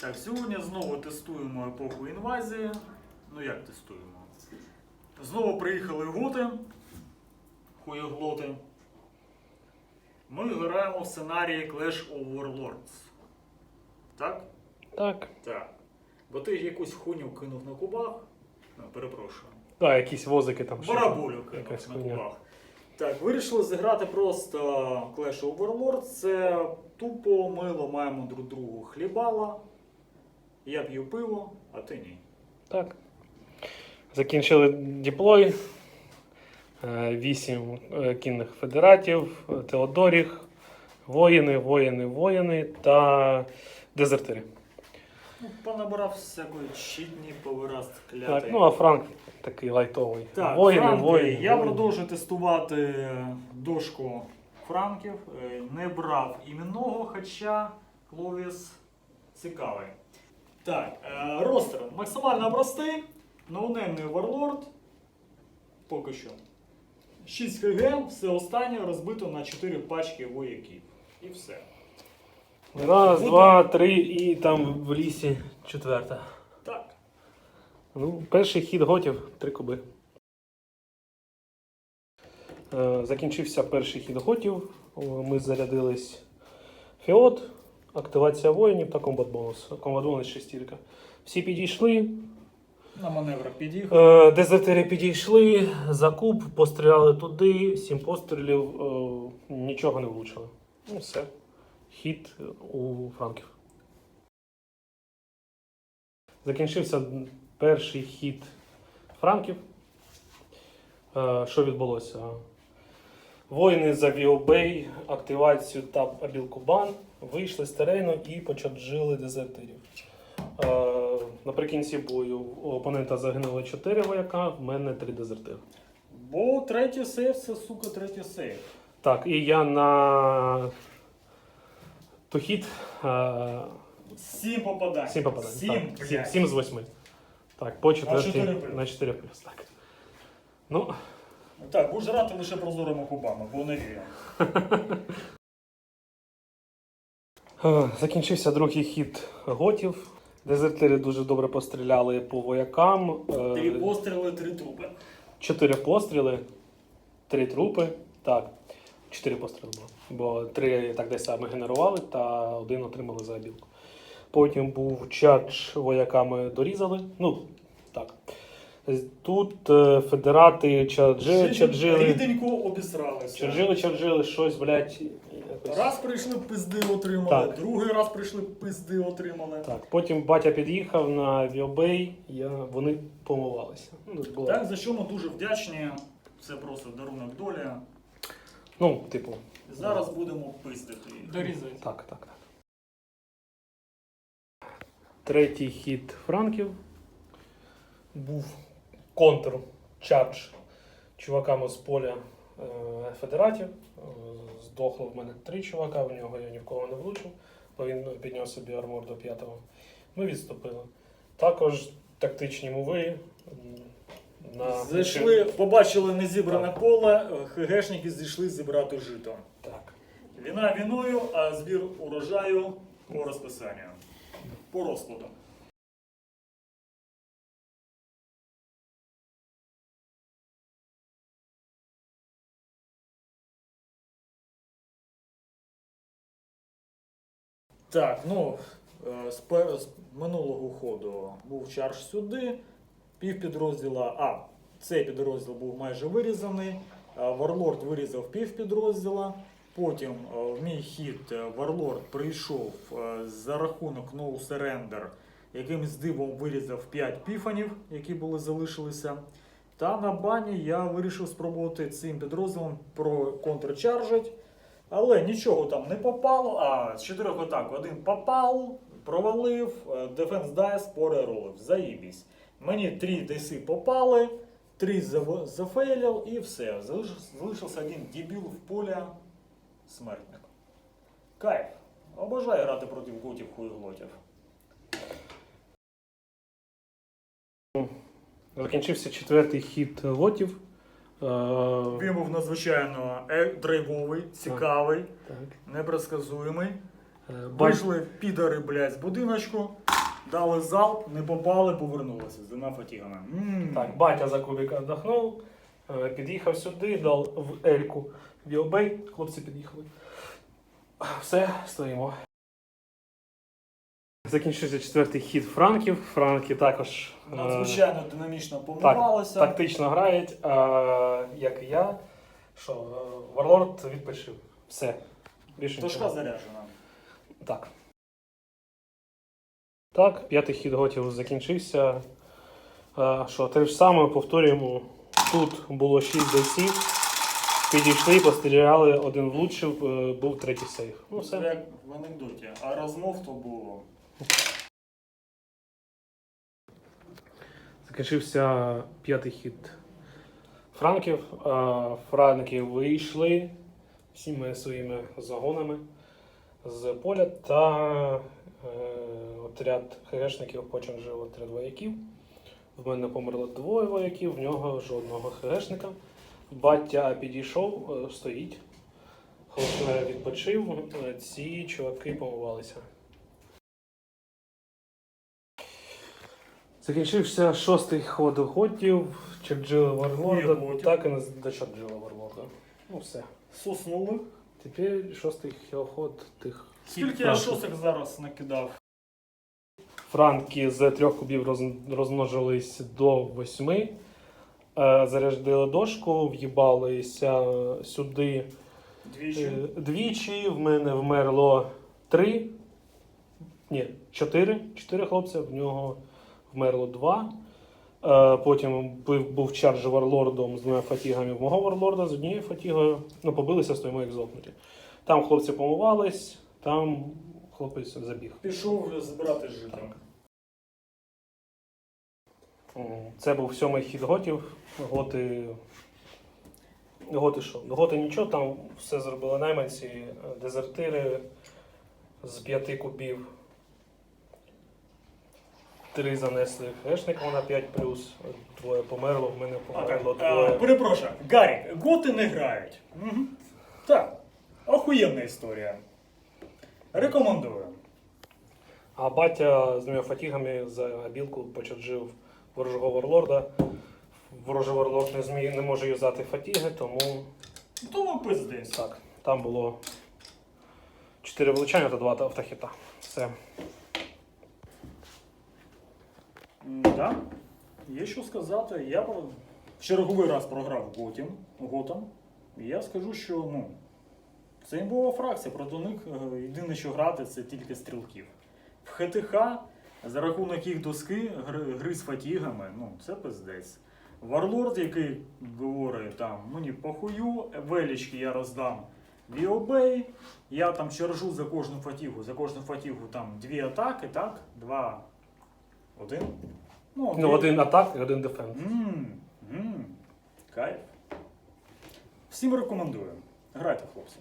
Так, сьогодні знову тестуємо епоху інвазії. Ну як тестуємо? Знову приїхали готи, хуєглоти. Ми граємо в сценарії Clash of Warlords. Так? Так. Так. Бо ти якусь хуйню кинув на кубах. Ну, перепрошую. Так, якісь возики там. Барабулю кинув на хуйня. кубах. Так, вирішили зіграти просто Clash of Warlords. Це тупо ми ламаємо друг другу хлібала. Я п'ю пиво, а ти ні. Так. Закінчили діплой. Е, Вісім е, кінних федератів, Теодоріх, воїни, воїни, воїни та дезертири. Ну, понабирав всякої чітні повираз клятий. Так, ну а Франк такий лайтовий. Так, воїни, франки. воїни. Я воїни. продовжую тестувати дошку франків. Е, Не брав іменного, хоча Кловіс цікавий. Так, е, ростер максимально простий. Ноунеймний варлорд. Поки що. 6 ХГ, все останнє розбито на 4 пачки вояків. І все. Раз, Буду- два, три і там в лісі четверта. Так. Ну, перший хід готів, три куби. Е, Закінчився перший хід готів. Ми зарядились фіот, активація воїнів та комбат бонус. Комбат бонус шестірка. Всі підійшли. На маневрах під'їхав. Е, Дезертири підійшли, за куб, постріляли туди, сім пострілів, е, нічого не влучили. Ну, все. Хід у франків. Закінчився перший хід франків. Е, Що відбулося? Воїни за Віобей, активацію та Абілкубан вийшли з терейну і почаджили дезертирів. Е, Наприкінці бою у опонента загинуло 4 вояка, в мене 3 дезертири. Бо третій сейф це, сука, третій сейф. Так, і я на тухід е, Сім попадань. 7 попадань. Сім, так, 7, блядь. 7 з 8. Так, по четвертій чотири плюс. на 4 плюс. Так. Ну, Так, будеш грати лише прозорими кубами, бо не вірю. е, закінчився другий хід готів. Дезертири дуже добре постріляли по воякам. Е, Три постріли, три трупи. Чотири постріли, три трупи. Так, чотири постріли було. Бо три так десь саме генерували, та один отримали за білку. Потім був чадж вояками дорізали. Ну. Тут е, федерати чаджи, чаджили. Ріденько обісралися. Чаджили, чаджили, щось, блядь. Якось. Раз прийшли, пизди отримали, Так. другий раз прийшли, пизди отримали. Так, потім батя під'їхав на Віобей, я, вони помивалися. Ну, було- Так, за що ми дуже вдячні. Це просто дарунок долі. ну типу, Зараз будемо пиздити. Дорізай. Так, так, так. Третій хід франків був контр чардж чуваками з поля е, федератів. Здохло в мене три чувака, в нього я ні в кого не влучив, бо він підняв собі армор до п'ятого. Ми відступили. Також тактичні мови. На... Зайшли, побачили незібране поле, ХГшники зійшли зібрати жито. Так. Війна війною, а збір урожаю по розписанню. По розкладу. Так, ну, е, з, пе- з минулого ходу був чарж сюди, пів підрозділа. А, цей підрозділ був майже вирізаний. Е, Варлорд вирізав пів підрозділа. Потім е, в мій хід Варлорд прийшов за рахунок No Surrender, якимось дивом вирізав 5 піфанів, які були залишилися. Та на бані я вирішив спробувати цим підрозділом проконтрчаржить. Але нічого там не попало. А з чотирьох атак один попав, провалив, Defense Dice переролив. Заїбісь. Мені три дейси попали, три зафейлив і все. Залишився один дебіл в полі смертник. Кайф. Обожаю грати проти готів хуєглотів. Закінчився четвертий хід лотів. Е, Він був надзвичайно е- драйвовий, цікавий, так. непредсказуємий. Е, Вийшли підари, блядь, з будиночку. дали залп, не попали, повернулися з двома фатігами. М. Так, батя за кубика вдохнув, е, під'їхав сюди, дав в Ельку Віобей, хлопці під'їхали. Все, стоїмо. Закінчився четвертий хід франків. Франки також е, Надзвичайно динамічно помивалися. тактично грають, а, як і я. Що, е, Варлорд відпочив. Все. Більше Тошка нічого. заряджена. Так. Так, п'ятий хід готів закінчився. А, що, те ж саме повторюємо. Тут було 6 десів. Підійшли, постріляли, один влучив, е, був третій сейф. Ну, все. як в анекдоті. А розмов то було. Закінчився п'ятий хід франків. Франки вийшли всіми своїми загонами з поля та е, отряд ХГшників потім жив отряд вояків. В мене померло двоє вояків, в нього жодного ХГшника. Батя підійшов, е, стоїть. Хлопчина відпочив, е, ці чуваки помивалися. Закінчився шостий ход уходів, Черджила Варлорда, так і не дочерджила Варлорда. Ну все. Соснули. Тепер шостий ход тих. Скільки я шосик зараз накидав? Франки з трьох кубів роз- розмножились до восьми. Е, Заряджали дошку, в'їбалися сюди Двічі. е, двічі. В мене вмерло три. Ні, чотири. Чотири хлопця, в нього вмерло два. Е, Потім був, чардж варлордом з двома фатігами в мого варлорда, з однією фатігою. Ну, побилися, стоїмо як зопнуті. Там хлопці помивались, там хлопець забіг. Пішов збирати життя. Це був сьомий хід готів. Готи. Готи що? Готи нічого, там все зробили найманці, дезертири з п'яти кубів. Три занесли хешником на 5 двоє померло, в мене померло а, двоє. перепрошую, Гаррі, готи не грають. Угу. Так, охуєнна історія. Рекомендую. А батя з двома фатігами за білку почерджив ворожого варлорда. Ворожий варлорд не, зміг, не може юзати фатіги, тому Тому пиздець. Так, там було 4 влучання та 2 автохіта. Все. Да. Є що сказати. Я в черговий раз програв Готім, Готом. І я скажу, що ну, це імбова фракція, проти них е, єдине, що грати, це тільки стрілків. В ХТХ за рахунок їх доски гри, гри з фатігами, ну, це пиздець. Варлорд, який говорить там, мені похую, велічки я роздам Віобей, я там чержу за кожну фатігу, за кожну фатігу там дві атаки, так? Два. Один. Ну, дві- один атак і один дефенд. Мм, мм, кайф. Всім рекомендую. Грайте, хлопці.